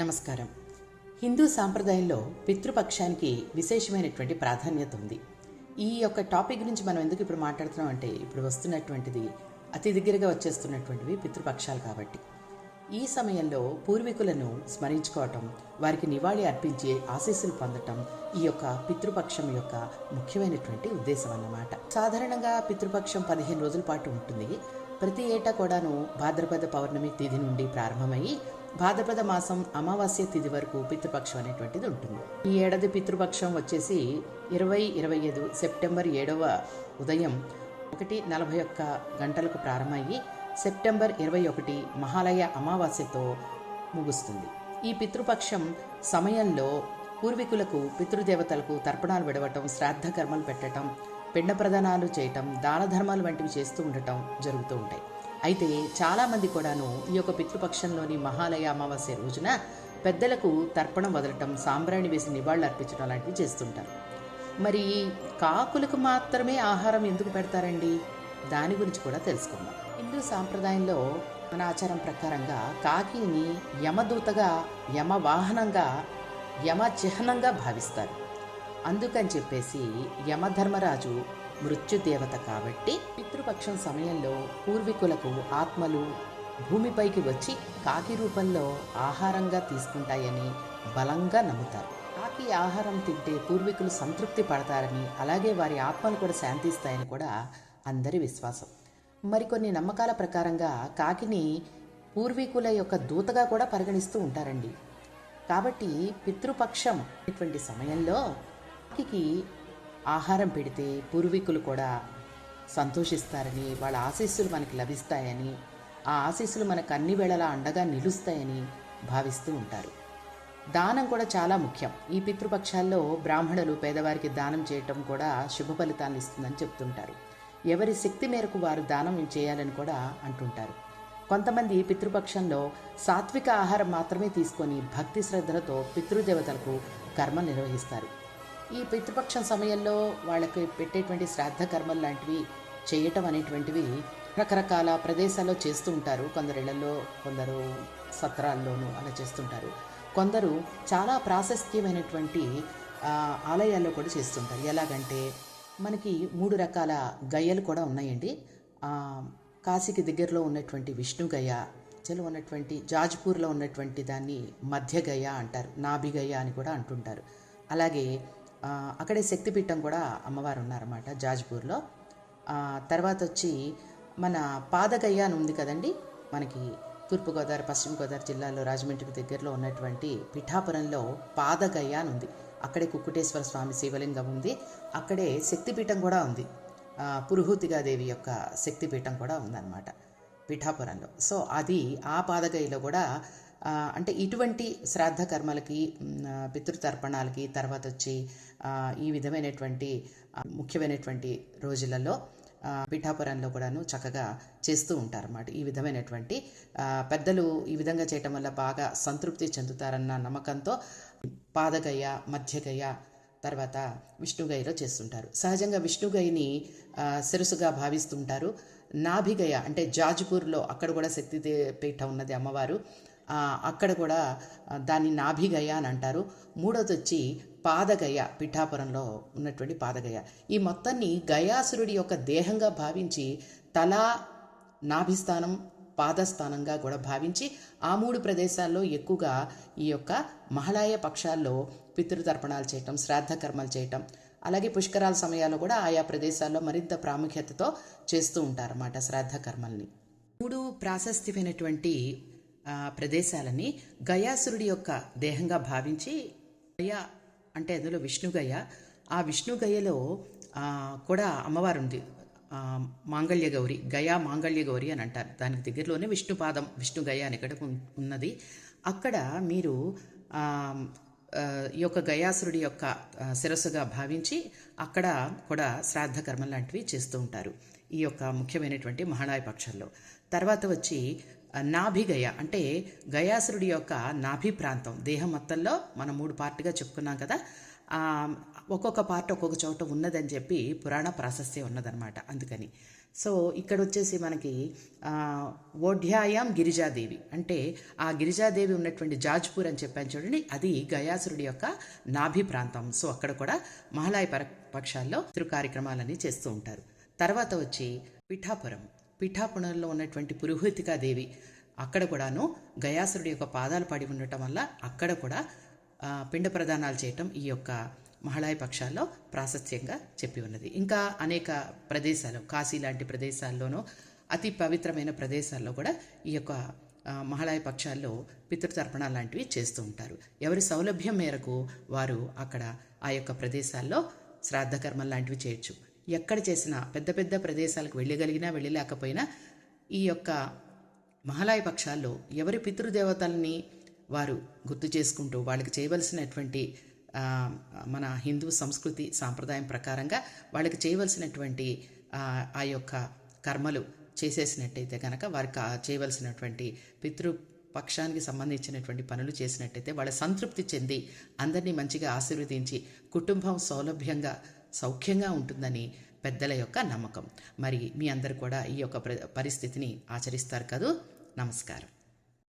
నమస్కారం. హిందూ సాంప్రదాయంలో పితృపక్షానికి విశేషమైనటువంటి ప్రాధాన్యత ఉంది. ఈ యొక్క టాపిక్ గురించి మనం ఎందుకు ఇప్పుడు మాట్లాడుతున్నాం అంటే ఇప్పుడు వస్తున్నటువంటిది అతి దగ్గరగా వచ్చేస్తున్నటువంటివి పితృపక్షాలు కాబట్టి. ఈ సమయంలో పూర్వీకులను స్మరించుకోవటం వారికి నివాళి అర్పించి ఆశీస్సులు పొందటం ఈ యొక్క పితృపక్షం యొక్క ముఖ్యమైనటువంటి ఉద్దేశం అన్నమాట. సాధారణంగా పితృపక్షం పదిహేను రోజుల పాటు ఉంటుంది. ప్రతి ఏటా కూడాను భాద్రపద పౌర్ణమి తిథి నుండి ప్రారంభమయ్యి భాద్రపద మాసం అమావాస్య తిథి వరకు పితృపక్షం అనేటువంటిది ఉంటుంది. ఈ ఏడాది పితృపక్షం వచ్చేసి ఇరవై ఇరవై ఐదు సెప్టెంబర్ ఏడవ ఉదయం ఒకటి నలభై ఒక్క గంటలకు ప్రారంభమయ్యి సెప్టెంబర్ ఇరవై ఒకటి మహాలయ అమావాస్యతో ముగుస్తుంది. ఈ పితృపక్షం సమయంలో పూర్వీకులకు పితృదేవతలకు తర్పణాలు విడవటం శ్రాద్ధ కర్మలు పెట్టడం పిండ ప్రదానాలు చేయటం దాన ధర్మాలు వంటివి చేస్తూ ఉండటం జరుగుతూ ఉంటాయి. అయితే చాలామంది కూడాను ఈ యొక్క పితృపక్షంలోని మహాలయ అమావాస్య రోజున పెద్దలకు తర్పణం వదలటం సాంబ్రాణి వేసి నివాళులు అర్పించడం లాంటివి చేస్తుంటారు. మరి కాకులకు మాత్రమే ఆహారం ఎందుకు పెడతారండి? దాని గురించి కూడా తెలుసుకుందాం. హిందూ సాంప్రదాయంలో మన ఆచారం ప్రకారంగా కాకిని యమదూతగా యమ వాహనంగా యమ చిహ్నంగా భావిస్తారు. అందుకని చెప్పేసి యమధర్మరాజు మృత్యుదేవత కాబట్టి పితృపక్షం సమయంలో పూర్వీకులకు ఆత్మలు భూమిపైకి వచ్చి కాకి రూపంలో ఆహారంగా తీసుకుంటాయని బలంగా నమ్ముతారు. కాకి ఆహారం తింటే పూర్వీకులు సంతృప్తి పడతారని అలాగే వారి ఆత్మలు కూడా శాంతిస్తాయని కూడా అందరి విశ్వాసం. మరికొన్ని నమ్మకాల ప్రకారంగా కాకిని పూర్వీకుల యొక్క దూతగా కూడా పరిగణిస్తూ ఉంటారండి. కాబట్టి పితృపక్షం ఇటువంటి సమయంలో కాకి ఆహారం పెడితే పూర్వీకులు కూడా సంతోషిస్తారని వాళ్ళ ఆశీస్సులు మనకి లభిస్తాయని ఆ ఆశీస్సులు మనకు అన్ని వేళలా అండగా నిలుస్తాయని భావిస్తూ ఉంటారు. దానం కూడా చాలా ముఖ్యం. ఈ పితృపక్షాల్లో బ్రాహ్మణులు పేదవారికి దానం చేయటం కూడా శుభ ఫలితాన్ని ఇస్తుందని చెప్తుంటారు. ఎవరి శక్తి మేరకు వారు దానం చేయాలని కూడా అంటుంటారు. కొంతమంది పితృపక్షంలో సాత్విక ఆహారం మాత్రమే తీసుకొని భక్తి శ్రద్ధలతో పితృదేవతలకు కర్మ నిర్వహిస్తారు. ఈ పితృపక్షం సమయంలో వాళ్ళకి పెట్టేటువంటి శ్రాద్ధ కర్మలు లాంటివి చేయటం అనేటువంటివి రకరకాల ప్రదేశాల్లో చేస్తూ ఉంటారు. కొందరు ఇళ్ళలో కొందరు సత్రాల్లోనూ అలా చేస్తుంటారు. కొందరు చాలా ప్రాశస్త్యమైనటువంటి ఆలయాల్లో కూడా చేస్తుంటారు. ఎలాగంటే మనకి మూడు రకాల గయ్యలు కూడా ఉన్నాయండి. కాశీకి దగ్గరలో ఉన్నటువంటి విష్ణు గయ చలో ఉన్నటువంటి జాజ్పూర్లో ఉన్నటువంటి దాన్ని మధ్య గయ అంటారు. నాభిగయ్య అని కూడా అంటుంటారు. అలాగే అక్కడే శక్తిపీఠం కూడా అమ్మవారు ఉన్నారన్నమాట జాజ్పూర్లో తర్వాత వచ్చి మన పాదగయ్య అని ఉంది కదండి మనకి తూర్పుగోదావరి పశ్చిమ గోదావరి జిల్లాలో రాజమండ్రికి దగ్గరలో ఉన్నటువంటి పిఠాపురంలో పాదగయ్య అని ఉంది. అక్కడే కుక్కుటేశ్వర స్వామి శివలింగం ఉంది అక్కడే శక్తిపీఠం కూడా ఉంది. పురుహూతిగాదేవి యొక్క శక్తిపీఠం కూడా ఉందన్నమాట పిఠాపురంలో. సో అది ఆ పాదగయ్యలో కూడా అంటే ఇటువంటి శ్రాద్ధ కర్మలకి పితృతర్పణాలకి తర్వాత వచ్చి ఈ విధమైనటువంటి ముఖ్యమైనటువంటి రోజులలో పీఠాపురంలో పిఠాపురంలో కూడాను చక్కగా చేస్తూ ఉంటారన్నమాట. ఈ విధమైనటువంటి పెద్దలు ఈ విధంగా చేయటం వల్ల బాగా సంతృప్తి చెందుతారన్న నమ్మకంతో పాదగయ మధ్యగయ తర్వాత విష్ణుగయలో చేస్తుంటారు. సహజంగా విష్ణుగయని శిరసుగా భావిస్తుంటారు. నాభిగయ అంటే జాజ్పూర్లో అక్కడ కూడా శక్తి పీఠ పీఠం ఉన్నది అమ్మవారు. అక్కడ కూడా దాన్ని నాభిగయ అని అంటారు. మూడోది వచ్చి పాదగయ పిఠాపురంలో ఉన్నటువంటి పాదగయ. ఈ మొత్తాన్ని గయాసురుడి యొక్క దేహంగా భావించి తల నాభిస్థానం పాదస్థానంగా కూడా భావించి ఆ మూడు ప్రదేశాల్లో ఎక్కువగా ఈ యొక్క మహళాయ పక్షాల్లో పితృతర్పణాలు చేయటం శ్రాద్ధ కర్మలు చేయటం అలాగే పుష్కరాల సమయాల్లో కూడా ఆయా ప్రదేశాల్లో మరింత ప్రాముఖ్యతతో చేస్తూ ఉంటారన్నమాట శ్రాద్ధ కర్మల్ని. మూడు ప్రాశస్త్యమైనటువంటి ప్రదేశాలని గయాసురుడి యొక్క దేహంగా భావించి గయ అంటే అందులో విష్ణుగయ. ఆ విష్ణుగయలో కూడా అమ్మవారు ఉంది మాంగళ్య గౌరి గయా మాంగళ్య గౌరి అని అంటారు. దానికి దగ్గరలోనే విష్ణుపాదం విష్ణుగయ అని ఇక్కడ ఉన్నది. అక్కడ మీరు ఈ యొక్క గయాసురుడి యొక్క శిరస్సుగా భావించి అక్కడ కూడా శ్రాద్ధ కర్మ లాంటివి చేస్తూ ఉంటారు. ఈ యొక్క ముఖ్యమైనటువంటి మహాడాయ పక్షంలో తర్వాత వచ్చి నాభి నాభిగయ అంటే గయాసురుడి యొక్క నాభి ప్రాంతం దేహం మొత్తంలో మనం మూడు పార్ట్గా చెప్పుకున్నాం కదా. ఒక్కొక్క పార్ట్ ఒక్కొక్క చోట ఉన్నదని చెప్పి పురాణ ప్రాశస్త్యం ఉన్నదన్నమాట అందుకని. సో ఇక్కడ వచ్చేసి మనకి ఆ, ఓఢ్యాయాం గిరిజాదేవి. అంటే ఆ గిరిజాదేవి ఉన్నటువంటి జాజ్పూర్ అని చెప్పాను చూడండి అది గయాసురుడి యొక్క నాభి ప్రాంతం సో అక్కడ కూడా మహాలయ పర పక్షాల్లో తిరు కార్యక్రమాలన్నీ చేస్తూ ఉంటారు. తర్వాత వచ్చి పిఠాపురం. పిఠాపుణంలో ఉన్నటువంటి పురోహితికాదేవి అక్కడ కూడాను గయాసురుడి యొక్క పాదాలు పడి ఉండటం వల్ల అక్కడ కూడా పిండ ప్రదానాలు చేయటం ఈ యొక్క మహళాయ పక్షాల్లో ప్రాశస్త్యంగా చెప్పి ఉన్నది. ఇంకా అనేక ప్రదేశాలు కాశీ లాంటి ప్రదేశాల్లోనూ అతి పవిత్రమైన ప్రదేశాల్లో కూడా ఈ యొక్క ఆ, మహళాయ పక్షాల్లో పితృతర్పణ లాంటివి చేస్తూ ఉంటారు. ఎవరి సౌలభ్యం మేరకు వారు అక్కడ ఆ యొక్క ప్రదేశాల్లో శ్రాద్ధకర్మం లాంటివి చేయొచ్చు. ఎక్కడ చేసినా పెద్ద పెద్ద ప్రదేశాలకు వెళ్ళగలిగినా వెళ్ళలేకపోయినా ఈ యొక్క మహాలయ పక్షాల్లో ఎవరి పితృదేవతల్ని వారు గుర్తు చేసుకుంటూ వాళ్ళకి చేయవలసినటువంటి మన హిందూ సంస్కృతి సాంప్రదాయం ప్రకారంగా వాళ్ళకి చేయవలసినటువంటి ఆ, యొక్క కర్మలు చేసేసినట్టయితే కనుక వారికి చేయవలసినటువంటి పితృ పక్షానికి సంబంధించినటువంటి పనులు చేసినట్టయితే వాళ్ళ సంతృప్తి చెంది అందరినీ మంచిగా ఆశీర్వదించి కుటుంబం సౌలభ్యంగా సౌఖ్యంగా ఉంటుందని పెద్దల యొక్క నమ్మకం. మరి మీ అందరు కూడా ఈ యొక్క ప్ర- పరిస్థితిని ఆచరిస్తారు కదూ? నమస్కారం.